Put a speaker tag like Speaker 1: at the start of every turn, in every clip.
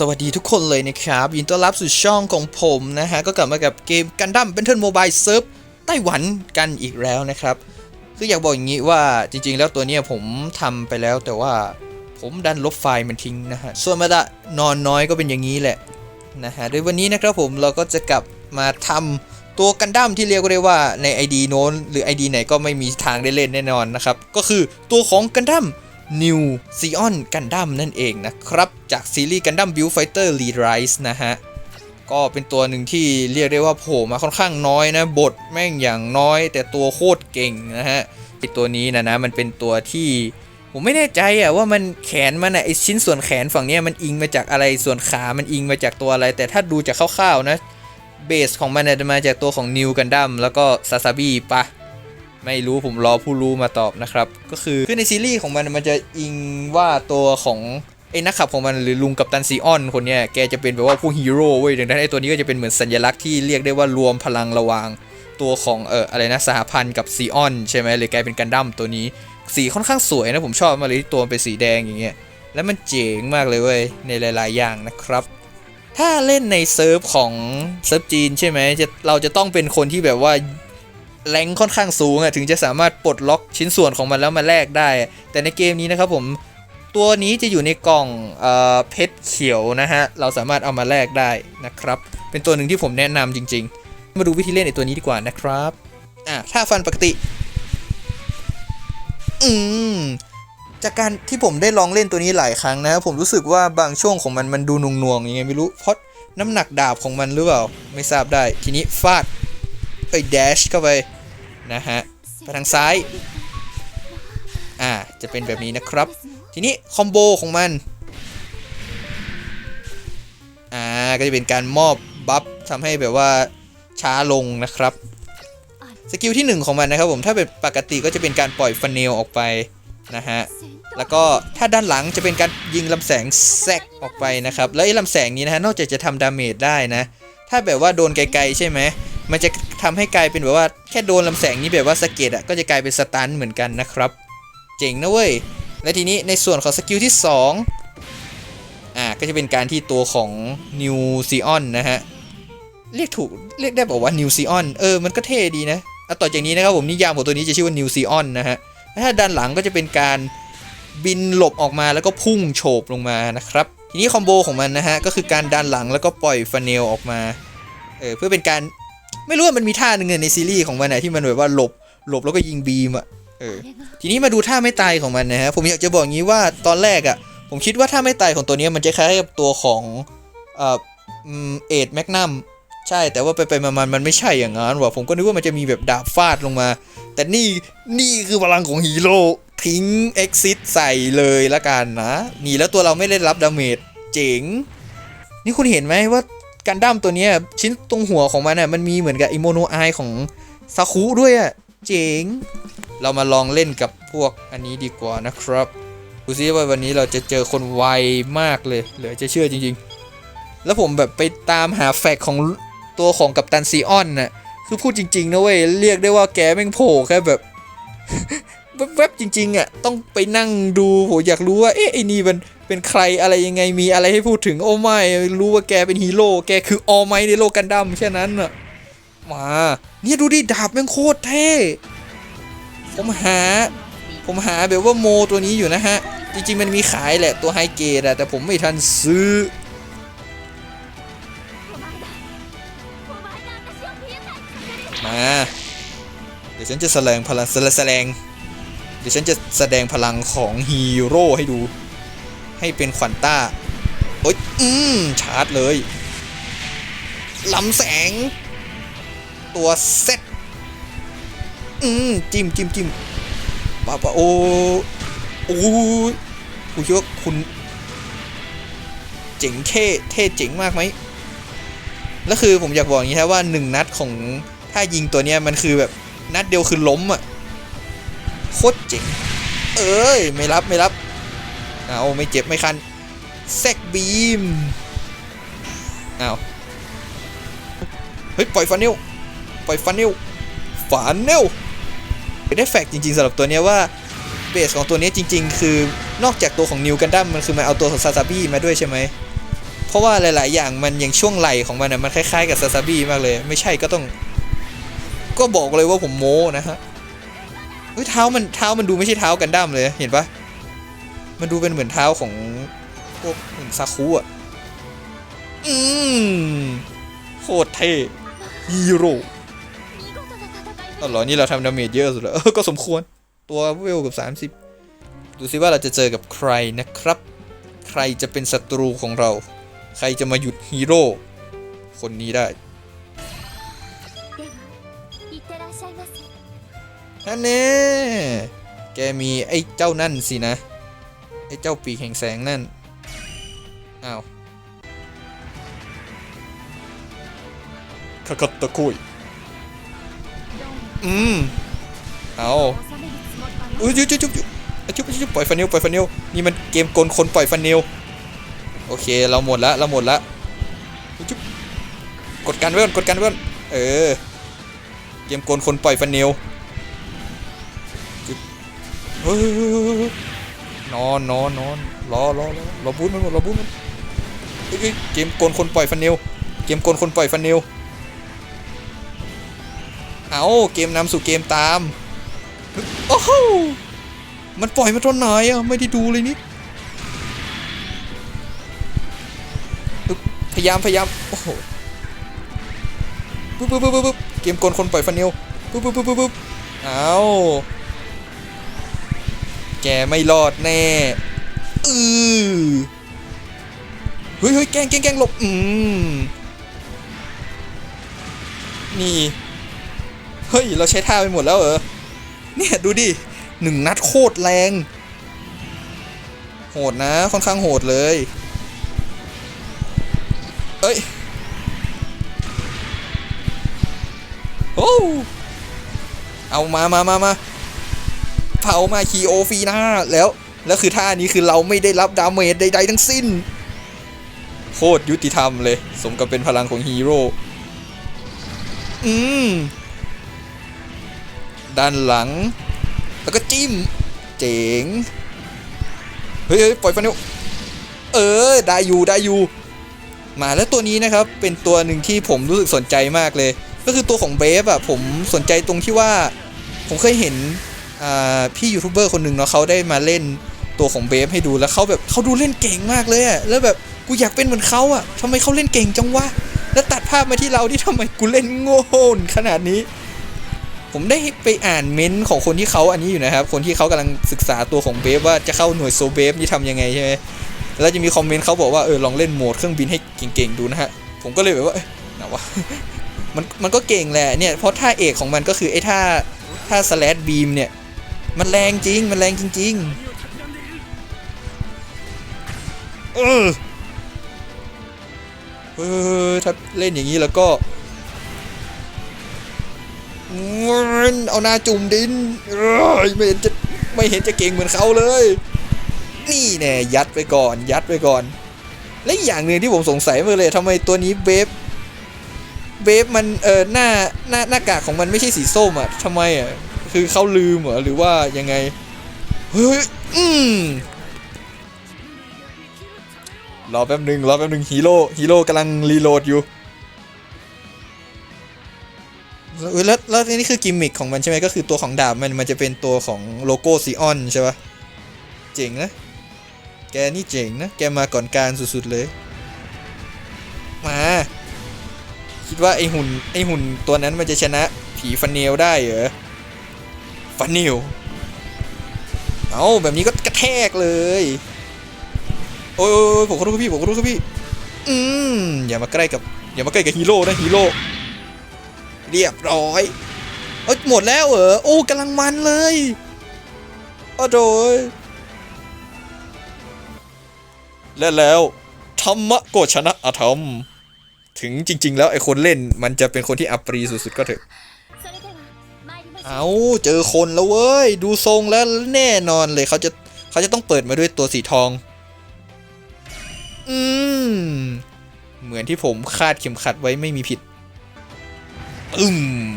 Speaker 1: สวัสดีทุกคนเลยนะครับ ยินต้อนรับสู่ช่องของผมนะฮะ ก็กลับมากับเกมกันดั้มเป็นเทิร์นโมบายเซิร์ฟไต้หวันกันอีกแล้วนะครับ คืออยากบอกอย่างนี้ว่าจริง ๆ แล้วตัวนี้ผมทำไปแล้วแต่ว่าผมดันลบไฟล์มันทิ้งนะฮะ ส่วนมาดะนอนน้อยก็เป็นอย่างนี้แหละนะฮะโดยวันนี้นะครับผมเราก็จะกลับมาทำตัวกันดั้มที่เรียกได้ว่าใน ID โน้นหรือ ID ไหนก็ไม่มีทางได้เล่นแน่นอนนะครับก็คือตัวของกันดั้ม New Zeon Gundam นั่นเองนะครับ จากซีรีส์ Gundam Build Fighter Lead Rise นะฮะ ก็เป็นตัวหนึ่งที่เรียกได้ว่าโผล่มาค่อนข้างน้อยนะ บทแม่งอย่างน้อย แต่ตัวโคตรเก่งนะฮะไอตัวนี้นะนะมันเป็นตัวที่ผมไม่แน่ใจอะว่ามันแขนมันอะไอชิ้นส่วนแขนฝั่งนี้มันอิงมาจากอะไรส่วนขา มันอิงมาจากตัวอะไร แต่ถ้าดูจากคร่าวๆนะเบสของมันเนี่ยจะมาจากตัวของ New Gundam แล้วก็ซาซาบิปะ ไม่รู้ผมรอผู้รู้มาตอบนะครับ ก็คือคือในซีรีส์ของมันมันจะอิงว่าตัวของไอ้นักขับของมันหรือลุงกัปตันซีออนคนเนี้ยแกจะเป็นแบบว่าผู้ฮีโร่เว้ยดังนั้นไอ้ตัวนี้ก็จะเป็นเหมือนสัญลักษณ์ที่เรียกได้ว่ารวมพลังระหว่างตัวของเอออะไรนะสหพันธ์กับซีออนใช่ไหมเลยกลายเป็นกันดั้มตัวนี้สีค่อนข้างสวยนะผมชอบมากเลยที่ตัวมันเป็นสีแดงอย่างเงี้ยแล้วมันเจ๋งมากเลยเว้ยในหลาย ๆ อย่างนะครับ ถ้าเล่นในเซิร์ฟของเซิร์ฟจีนใช่ไหมจะเราจะต้องเป็นคนที่แบบว่า แรงค่อนข้างสูงอะถึงจะสามารถปลดล็อกชิ้นส่วนของมันแล้วมาแลกได้ แต่ในเกมนี้นะครับผมตัวนี้จะอยู่ในกล่องเอเพชรเขียวนะฮะเราสามารถเอามาแลกได้นะครับ เป็นตัวหนึ่งที่ผมแนะนำจริง ๆ มาดูวิธีเล่นในตัวนี้ดีกว่านะครับอะถ้าฟันปกติ อืมจากการที่ผมได้ลองเล่นตัวนี้หลายครั้งนะครับผมรู้สึกว่าบางช่วงของมันมันดูหน่วงๆยังไงไม่รู้เพราะน้ำหนักดาบของมันหรือเปล่า ไม่ทราบได้ทีนี้ฟาดเอ้ยแดชเข้าไป นะฮะไปทางซ้าย อ่า จะเป็นแบบนี้นะครับ ทีนี้คอมโบของมัน อ่า ก็จะเป็นการมอบบัฟทำให้แบบว่าช้าลงนะครับ สกิลที่ 1 ของมันนะครับผม ถ้าเป็นปกติก็จะเป็นการปล่อยฟันเนลออกไปนะฮะ แล้วก็ถ้าด้านหลังจะเป็นการยิงลำแสงแซกออกไปนะครับ แล้วไอ้ลำแสงนี้นะฮะ นอกจากจะทำดาเมจได้นะ ถ้าแบบว่าโดนไกลๆใช่ไหม มันจะทำให้กลายเป็นแบบว่าแค่โดนลำแสงนี้แบบว่าสะเก็ดอะก็จะกลายเป็นสตันเหมือนกันนะครับ เจ๋งนะเว้ย และทีนี้ในส่วนของสกิลที่ 2 อ่าก็จะเป็นการที่ตัวของนิวซีออนนะฮะ เรียกถูกเรียกได้บอกว่านิวซีออนเออมันก็เท่ดีนะอาต่อจากนี้นะครับผมนิยามของตัวนี้จะชื่อว่านิวซีออนนะฮะถ้าด้านหลังก็จะเป็นการบินหลบออกมาแล้วก็พุ่งโฉบลงมานะครับ ทีนี้คอมโบของมันนะฮะก็คือการดันหลังแล้วก็ปล่อยฟันเนลออกมาเออเพื่อเป็นการ ไม่รู้ว่ามันมีท่าหนึ่งในซีรีส์ของมันนะที่มันแบบว่าหลบหลบแล้วก็ยิงบีมอะเออทีนี้มาดูท่าไม่ตายของมันนะฮะผมอยากจะบอกงี้ว่าตอนแรกอะผมคิดว่าท่าไม่ตายของตัวนี้มันจะคล้ายกับตัวของเอ่อเอ็ดแมกนัมใช่แต่ว่าไปไปๆมาๆมันไม่ใช่อย่างนั้นว่ะผมก็นึกว่ามันจะมีแบบดาบฟาดลงมา แต่นี่นี่คือพลังของฮีโร่ทิ้งเอ็กซิสใส่เลยละกันนะนี่แล้วตัวเราไม่ได้รับดาเมจเจ๋ง นี่คุณเห็นไหมว่า กันดั้มตัวนี้ชิ้นตรงหัวของมันอะมันมีเหมือนกับอิโมโนไอของซาคุด้วยอะเจ๋ง เรามาลองเล่นกับพวกอันนี้ดีกว่านะครับดูซิว่าวันนี้เราจะเจอคนไวมากเลย เหลือจะเชื่อจริงๆ แล้วผมแบบไปตามหาแฟกของตัวของกัปตันซีออนน่ะ คือพูดจริงๆนะเว้ย เรียกได้ว่าแกแม่งโผล่แค่แบบ แวบๆจริงๆอะต้องไปนั่งดูผมอยากรู้ว่าเอ๊ะไอ้นี่มันเป็นใครอะไรยังไงมีอะไรให้พูดถึงโอ้ไม่รู้ว่าแกเป็นฮีโร่แกคือออไมในโลกกันดั้มแค่นั้นน่ะมาเนี่ยดูดิดาบแม่งโคตรเท่ผมหา ผมหาแบบว่าโมตัวนี้อยู่นะฮะ จริงๆมันมีขายแหละตัวไฮเกรดอะแต่ผมไม่ทันซื้อ มา เดี๋ยวฉันจะแสดงพลังแสดง ดี๋ยวฉันจะแสดงพลังของฮีโร่ให้ดู ให้เป็นขวัญต้าโอ๊ยอืมชาร์จเลยลำแสง ตัวเซ็ตอืมจิ้มจิ้มจิ้มป้าป้าโอ้โอ้ยคุณคิดว่าคุณ เจ๋งเท่เท่เจ๋งมากไหมแล้วคือผมอยากบอกอย่างนี้ครับว่าหนึ่งนัดของถ้ายิงตัวเนี้ยมันคือแบบนัดเดียวคือล้มอะ โคตรเจ๋งเอ้ย ไม่รับไม่รับ เอาไม่เจ็บไม่คันแซกบีมเอาเฮ้ย ปล่อยฟันเนลปล่อยฟันเนลฟันเนลได้แฟกจริง ๆสำหรับตัวนี้ว่าเบสของตัวนี้จริง ๆ คือนอกจากตัวของนิวกันดั้มมันคือมันเอาตัวของซาซาบิมาด้วยใช่ไหมเพราะว่าหลาย ๆ อย่างมันอย่างช่วงไหลของมันนะมันคล้าย ๆ กับซาซาบิมากเลย ไม่ใช่ก็ต้อง ก็บอกเลยว่าผมโม้นะฮะ เท้ามันเท้ามันดูไม่ใช่เท้ากันดั้มเลยเห็นปะมันดูเป็นเหมือนเท้าของพวกซาคุอะอืมโคตรเท่ฮีโร่
Speaker 2: ตล
Speaker 1: อดนี่เราทำดาเมจเยอะสุดแล้วก็สมควรตัวเวลกับ 30 ดูซิว่าเราจะเจอกับใครนะครับ ใครจะเป็นศัตรูของเรา ใครจะมาหยุดฮีโร่คนนี้ได้ นั่นแน่แกมีไอ้เจ้านั่นสินะ ไอ้เจ้าปีกแห่งแสงนั่น อ้าวคากัตตะคุย อืม เอา
Speaker 2: 収めるつもりはない
Speaker 1: อุ้ยจุ๊บจุ๊บจุ๊บจุ๊บอ่ะจุ๊บจุ๊บจุ๊บปล่อยฟันเนลปล่อยฟันเนลนี่มันเกมกลคนปล่อยฟันเนลโอเคเราหมดละเราหมดละจุ๊บกดกันไว้ก่อนกดกันไว้ก่อนเออเกมกลคนปล่อยฟันเนลจุ๊บ เฮ้ยนอนนอนนอนรอรอรอรอบูทมันหมดรอบูทมันเฮ้ยเกมกลคนปล่อยฟันเนลเกมกลคนปล่อยฟันเนลเอาเกมนำสู่เกมตามโอ้โหมันปล่อยมาตอนไหนอะไม่ได้ดูเลยนี่พยายามพยายามโอ้โหปึ๊บปึ๊บปึ๊บปึ๊บเกมกลคนปล่อยฟันเนลปึ๊บปึ๊บปึ๊บปึ๊บปึ๊บเอา แกไม่รอดแน่อือเฮ้ยเฮ้ยแกงแกงแกงหลบอืมนี่เฮ้ย เราใช้ท่าไปหมดแล้วเหรอ เนี่ย ดูดิหนึ่งนัดโคตรแรง โหดนะ ค่อนข้างโหดเลย เอ้ย โอ้ เอามามามามา เผามาคีโอฟีนาแล้วแล้วคือท่านี้คือเราไม่ได้รับดาเมจใดๆทั้งสิ้น โคตรยุติธรรมเลย สมกับเป็นพลังของฮีโร่อืมด้านหลัง แล้วก็จิ้ม เจ๋ง เฮ้ยปล่อยฟันเนลเออ ได้อยู่ ได้อยู่ มาแล้วตัวนี้นะครับ เป็นตัวหนึ่งที่ผมรู้สึกสนใจมากเลย ก็คือตัวของเบฟอะผมสนใจตรงที่ว่า ผมเคยเห็น พี่ยูทูบเบอร์คนหนึ่งเนาะเขาได้มาเล่นตัวของเบฟให้ดูแล้วเขาแบบเขาดูเล่นเก่งมากเลยอะแล้วแบบกูอยากเป็นเหมือนเขาอะทำไมเขาเล่นเก่งจังวะแล้วตัดภาพมาที่เราที่ทำไมกูเล่นโง่ขนาดนี้ ผมได้ไปอ่านเม้นต์ของคนที่เขาอันนี้อยู่นะครับ คนที่เขากำลังศึกษาตัวของเบฟว่าจะเข้าหน่วยโซเบฟนี่ทำยังไงใช่ไหมแล้วจะมีคอมเมนต์เขาบอกว่าเออลองเล่นโหมดเครื่องบินให้เก่งๆดูนะฮะผมก็เลยแบบว่าเอ้ยไหนวะมันมันก็เก่งแหละเนี่ยเพราะท่าเอกของมันก็คือไอ้ท่าท่าสแลดบีมเนี่ย มันแรงจริง มันแรงจริงๆเออเออถ้าเล่นอย่างนี้แล้วก็เอาหน้าจุ่มดินไม่เห็นจะไม่เห็นจะเก่งเหมือนเขาเลย นี่แน่ยัดไปก่อน ยัดไปก่อน และอย่างหนึ่งที่ผมสงสัยมาเลยทำไมตัวนี้เบฟเบฟมันเออหน้าหน้าหน้ากากของมันไม่ใช่สีส้มอะทำไมอะ คือเขาลืมเหรอหรือว่ายังไง เฮ้ย อืมรอแป๊บหนึ่งรอแป๊บหนึ่งฮีโร่ฮีโร่กำลังรีโหลดอยู่แล้วแล้วนี่คือกิมมิคของมันใช่ไหมก็คือตัวของดาบมันมันจะเป็นตัวของโลโก้ซีออนใช่ปะเจ๋งนะ แกนี่เจ๋งนะ แกมาก่อนการสุดๆเลย มา คิดว่าไอหุ่นไอหุ่นตัวนั้นมันจะชนะผีฟันเนลได้เหรอ ฟันเนลเอาแบบนี้ก็กระแทกเลย โอ้ยอยอยผมขอโทษครับพี่ผมขอโทษครับพี่ อืมอย่ามาใกล้กับ อย่ามาใกล้กับฮีโร่นะฮีโร่เรียบร้อยเอ้หมดแล้วเหรอโอ้กำลังมันเลยโอ้โดยและแล้วธรรมะก็ชนะอธรรม ถึงจริง ๆ แล้วไอ้คนเล่นมันจะเป็นคนที่อัปรีสุดๆก็เถอะ เอาเจอคนแล้วเว้ย ดูทรงแล้วแน่นอนเลยเขาจะเขาจะต้องเปิดมาด้วยตัวสีทอง อืม เหมือนที่ผมคาดเข็มขัดไว้ไม่มีผิด อืม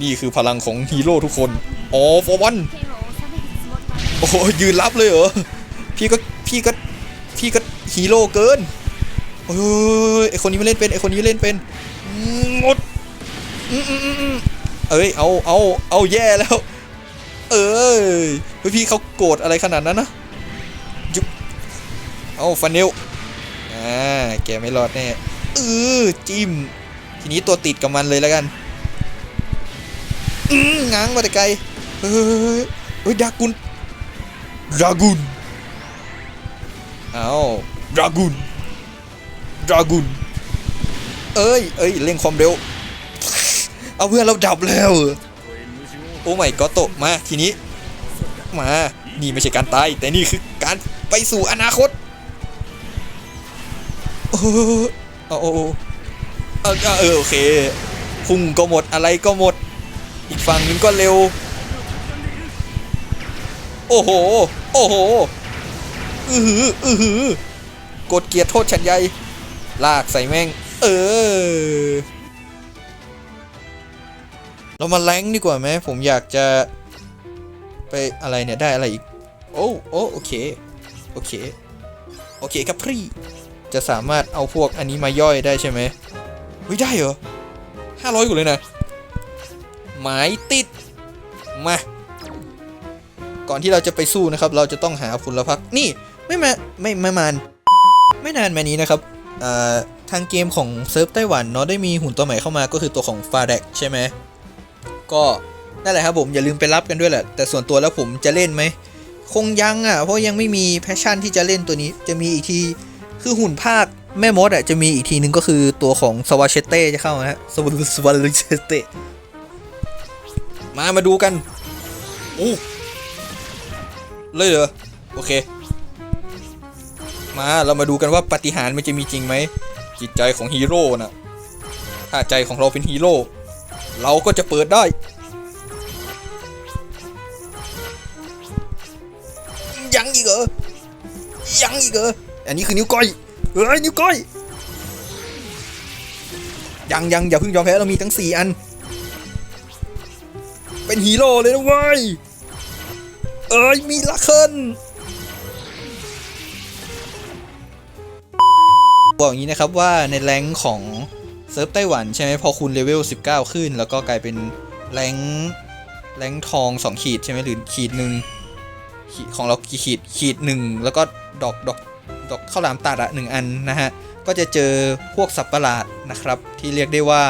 Speaker 1: นี่คือพลังของฮีโร่ทุกคน อ๋อฟอวันโอ้ยืนรับเลยเหรอ พี่ก็พี่ก็พี่ก็ฮีโร่เกิน โอ้ยไอคนนี้ไม่เล่นเป็นไอคนนี้เล่นเป็นหมด เอ้ยเอาเอาเอาแย่แล้ว เอ้ยพี่เขาโกรธอะไรขนาดนั้นนะยุบเอาฟันเนลอ่าแกไม่รอดแน่เออจิ้มทีนี้ตัวติดกับมันเลยแล้วกันอืง้างมาแต่ไกลเฮ้ยดากุนดากุนเอาดากุนดากุนเอ้ยเอ้ยเร่งความเร็ว เอาเพื่อนเราดับแล้วโอ้ไม่ก็โตมาทีนี้ มานี่ไม่ใช่การตายแต่นี่คือการไปสู่อนาคตโอ้โหเอเอเอเออโอเคพุ่งก็หมดอะไรก็หมด อีกฝั่งนึงก็เร็ว โอ้โห โอ้โหอือหืออือหือกดเกียร์โทษฉันใหญ่ลากใส่แม่ง เออ เรามาแรงดีกว่าไหมผมอยากจะไปอะไรเนี่ยได้อะไรอีก โอ้โอ้โอเค โอเค โอเคครับพี่ จะสามารถเอาพวกอันนี้มาย่อยได้ใช่ไหมไม่ได้เหรอห้าร้อยกว่าเลยนะ หมายติด มา ก่อนที่เราจะไปสู้นะครับ เราจะต้องหาพลพรรคนี่ไม่มาไม่ไม่มานไม่นานมานี้นะครับทางเกมของเซิร์ฟไต้หวันเนาะได้มีหุ่นตัวใหม่เข้ามาก็คือตัวของฟา d ดกใช่ไหม ก็นั่นแหละครับผมอย่าลืมไปรับกันด้วยแหละ แต่ส่วนตัวแล้วผมจะเล่นไหม คงยังอะ เพราะยังไม่มีแพชชั่นที่จะเล่นตัวนี้ จะมีอีกทีคือหุ่นภาคแม่มดอะจะมีอีกทีนึงก็คือตัวของสวาเชเต้จะเข้านะฮะสวาสวาเชเต้มามาดูกันโอ้เลยเหรอโอเค มาเรามาดูกันว่าปฏิหารมันจะมีจริงไหมจิตใจของฮีโร่นะถ้าใจของเราเป็นฮีโร่ เราก็จะเปิดได้ ยังอีกเหรอ ยังอีกเหรอ อันนี้คือนิ้วก้อย เฮ้ยนิ้วก้อย ยังยังอย่าเพิ่งยอมแพ้เรามีทั้ง 4 อัน เป็นฮีโร่เลยนะเว้ย เอ้ยมีลักเคิลบอกอย่างนี้นะครับว่าในแรงของ เซิร์ฟไต้หวันใช่ไหมพอคุณเลเวล 19 ขึ้น แล้วก็กลายเป็นแรงแรงทอง 2 ขีดใช่ไหมหรือขีดหนึ่งของเรากี่ขีดขีดหนึ่งแล้วก็ดอกดอกดอกข้าวหลามตัดอะหนึ่งอันนะฮะ ก็จะเจอพวกสัตว์ประหลาดนะครับ ที่เรียกได้ว่า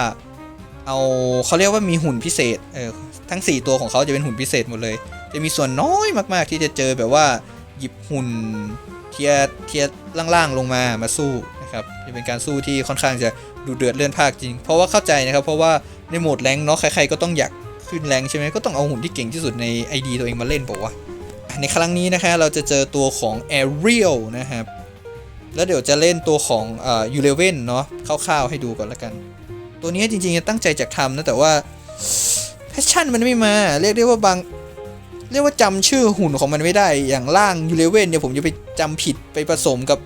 Speaker 1: เอาเขาเรียกว่ามีหุ่นพิเศษเออทั้ง 4 ตัวของเขาจะเป็นหุ่นพิเศษหมดเลย จะมีส่วนน้อยมากๆ ที่จะเจอแบบว่าหยิบหุ่นเทียร์เทียร์ล่างๆลงมามาสู้นะครับจะเป็นการสู้ที่ค่อนข้างจะ ดูเดือดเลื่อนภาคจริง เพราะว่าเข้าใจนะครับ เพราะว่าในโหมดแรงเนาะใครๆก็ต้องอยากขึ้นแรงใช่ไหมก็ต้องเอาหุ่นที่เก่งที่สุดใน ID ตัวเองมาเล่นบอกว่าในครั้งนี้นะคะเราจะเจอตัวของ Ariel นะครับแล้วเดี๋ยวจะเล่นตัวของอ่อยูเลเว่นเนาะคร่าวๆให้ดูก่อนละกัน ตัวนี้จริงๆตั้งใจจะทำนะแต่ว่าแพชชั่นมันไม่มา เรียกได้ว่าบางเรียกว่าจำชื่อหุ่นของมันไม่ได้อย่างล่างยูเลเว่นเนี่ยผมจะไปจำผิดไปผสมกับ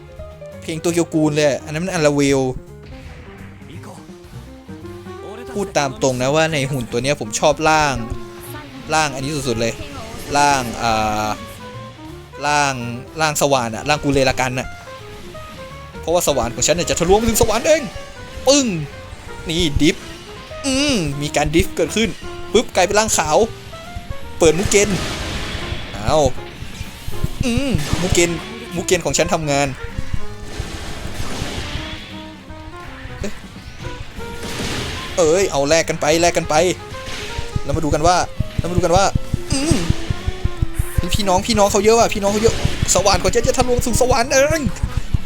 Speaker 1: เพลงตัวเกียวกูลเลย อันนั้นมันอันละเวล พูดตามตรงนะว่าในหุ่นตัวนี้ผมชอบล่างล่างอันนี้สุดๆเลยล่างอ่าล่างล่างสว่านอะล่างกูเลลากันอะเพราะว่าสว่านของฉันเนี่ยจะทะลวงไปถึงสวรรค์เองปึ้งนี่ดิฟอืมมีการดิฟเกิดขึ้นปุ๊บกลายเป็นร่างขาว เปิดมุกเกนเอาอืมมุกเกนมุกเกนของฉันทำงาน เอ้ยเอาแลกกันไปแลกกันไป แล้วมาดูกันว่าแล้วมาดูกันว่าอืมพี่น้องพี่น้องเขาเยอะว่ะพี่น้องเขาเยอะสวรรค์ของฉันจะทะลวงสู่สวรรค์เอง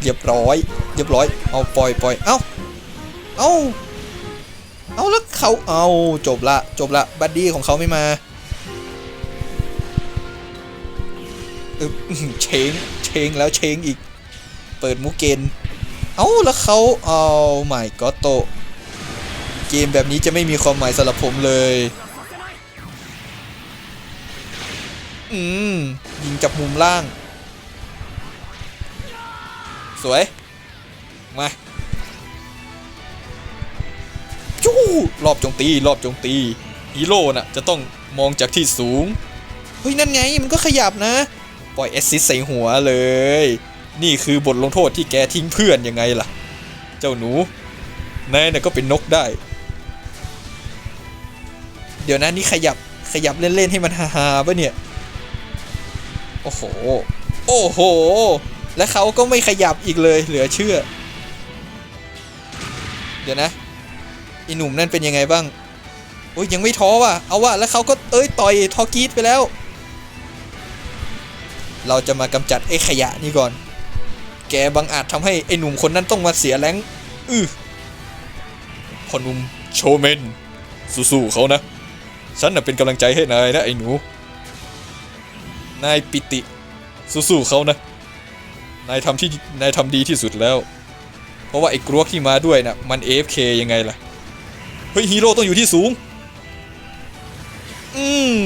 Speaker 1: เรียบร้อย เรียบร้อยเอาปล่อยปล่อยเอาเอาเอาแล้วเขาเอาจบละจบละบัดดี้ของเขาไม่มาอึ๊บอื้อเชงเชงแล้วเชงอีก เปิดมุกเกนเอาแล้วเขาเอาใหม่ก็โต เกมแบบนี้จะไม่มีความหมายสำหรับผมเลย อืม ยิงจับมุมล่าง สวย มาจู้รอบจงตี รอบจงตีฮีโร่น่ะ จะต้องมองจากที่สูง เฮ้ย นั่นไง มันก็ขยับนะ ปล่อยแอสซิสใส่หัวเลย นี่คือบทลงโทษที่แกทิ้งเพื่อนยังไงล่ะ เจ้าหนูนายน่ะก็เป็นนกได้ เดี๋ยวนะนี่ขยับขยับเล่นๆให้มันฮาๆป่ะเนี่ย โอ้โห โอ้โห และเขาก็ไม่ขยับอีกเลยเหลือเชื่อ เดี๋ยวนะไอีหนุ่มนั่นเป็นยังไงบ้างโอ้ยยังไม่ท้อว่ะ เอาว่ะแล้วเขาก็เอ้ยต่อยทอกีดไปแล้ว เราจะมากำจัดไอ้ขยะนี่ก่อน แกบังอาจทำให้ไอ้หนุ่มคนนั้นต้องมาเสียแรงอือพอนุ่มโชเมนสู้ๆเขานะ ฉันน่ะเป็นกำลังใจให้นายนะไอ้หนู นายปิติ สู้ๆเขานะ นายทำที่นายทำดีที่สุดแล้ว เพราะว่าไอ้กรวกที่มาด้วยน่ะมัน AFK ยังไงล่ะ เฮ้ยฮีโร่ต้องอยู่ที่สูง อืม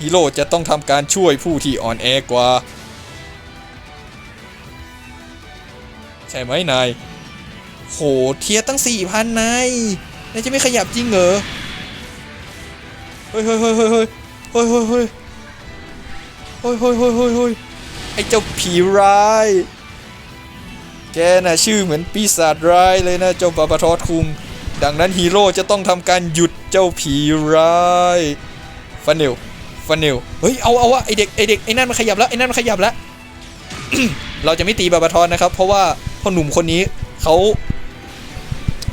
Speaker 1: ฮีโร่จะต้องทำการช่วยผู้ที่อ่อนแอกว่า ใช่ไหมนายโหเทียตั้งสี่พันนายนายจะไม่ขยับจริงเหรอ ฮ้ยเฮ้ยเฮ้ยเฮ้ยเฮ้ยเฮ้ยเฮ้ยเฮ้ยเฮ้ยเฮ้ยเฮ้ยเฮ้ยไอ้เจ้าผีร้าย แกน่ะชื่อเหมือนปีศาจร้ายเลยนะเจ้าบาบาทอสคุง ดังนั้นฮีโร่จะต้องทำการหยุดเจ้าผีร้ายฟันเนลฟันเนลเฮ้ย เอาเอาวะไอเด็กไอเด็กไอนั่นมันขยับแล้วไอนั่นมันขยับแล้ว เราจะไม่ตีบาบาทอนนะครับ เพราะว่าพ่อหนุ่มคนนี้เขา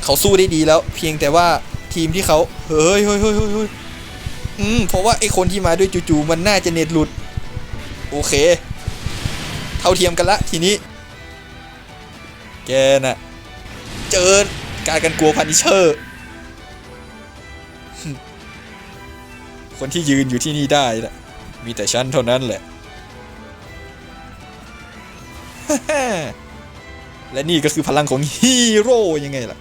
Speaker 1: เขาสู้ได้ดีแล้ว เพียงแต่ว่าทีมที่เขาเฮ้ยเฮ้ยเฮ้ยเฮ้ยเฮ้ย อืมเพราะว่าไอคนที่มาด้วยจู่ๆมันน่าจะเน็ตหลุด โอเค เท่าเทียมกันละทีนี้ แกน่ะ เจอการกันกลัวพันิเชอร์ คนที่ยืนอยู่ที่นี่ได้นะมีแต่ฉันเท่านั้นแหละ และนี่ก็คือพลังของฮีโร่ยังไงล่ะ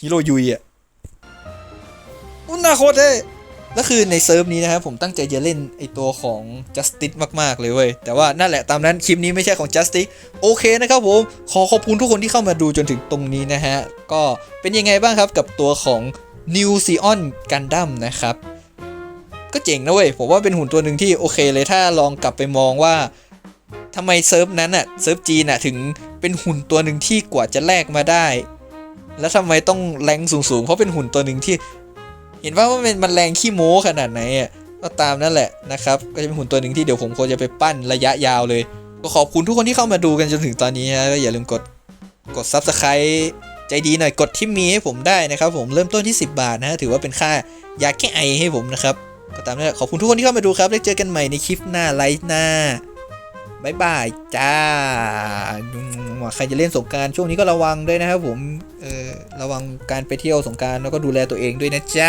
Speaker 1: ฮีโร่ยุยอะอุยนาโคตรเท แล้วคือในเซิร์ฟนี้นะครับผมตั้งใจจะเล่นไอตัวของ Justice มากๆเลยเว้ย แต่ว่านั่นแหละตามนั้นคลิปนี้ไม่ใช่ของ Justice โอเคนะครับผม ขอขอบคุณทุกคนที่เข้ามาดูจนถึงตรงนี้นะฮะ ก็เป็นยังไงบ้างครับกับตัวของ New Zeon Gundam นะครับ ก็เจ๋งนะเว้ย ผมว่าเป็นหุ่นตัวหนึ่งที่โอเคเลยถ้าลองกลับไปมองว่าทำไมเซิร์ฟนั้นอะเซิร์ฟจีนอะถึงเป็นหุ่นตัวหนึ่งที่กว่าจะแลกมาได้ แล้วทำไมต้องแรงสูงๆ เพราะเป็นหุ่นตัวหนึ่งที่ เห็นว่ามันมันแรงขี้โม้ขนาดไหนอะก็ตามนั่นแหละนะครับ ก็จะเป็นหุ่นตัวหนึ่งที่เดี๋ยวผมควรจะไปปั้นระยะยาวเลย ก็ขอบคุณทุกคนที่เข้ามาดูกันจนถึงตอนนี้นะก็อย่าลืมกดกด Subscribe ใจดีหน่อยกดที่มีให้ผมได้นะครับผมเริ่มต้นที่ 10 บาทนะถือว่าเป็นค่ายาแก้ไอให้ผมนะครับก็ตามนั้นแหละขอบคุณทุกคนที่เข้ามาดูครับแล้วเจอกันใหม่ในคลิปหน้าไลฟ์หน้า บายบายจ้า ใครจะเล่นสงการช่วงนี้ก็ระวังด้วยนะครับผม เออระวังการไปเที่ยวสงการแล้วก็ดูแลตัวเองด้วยนะจ๊ะ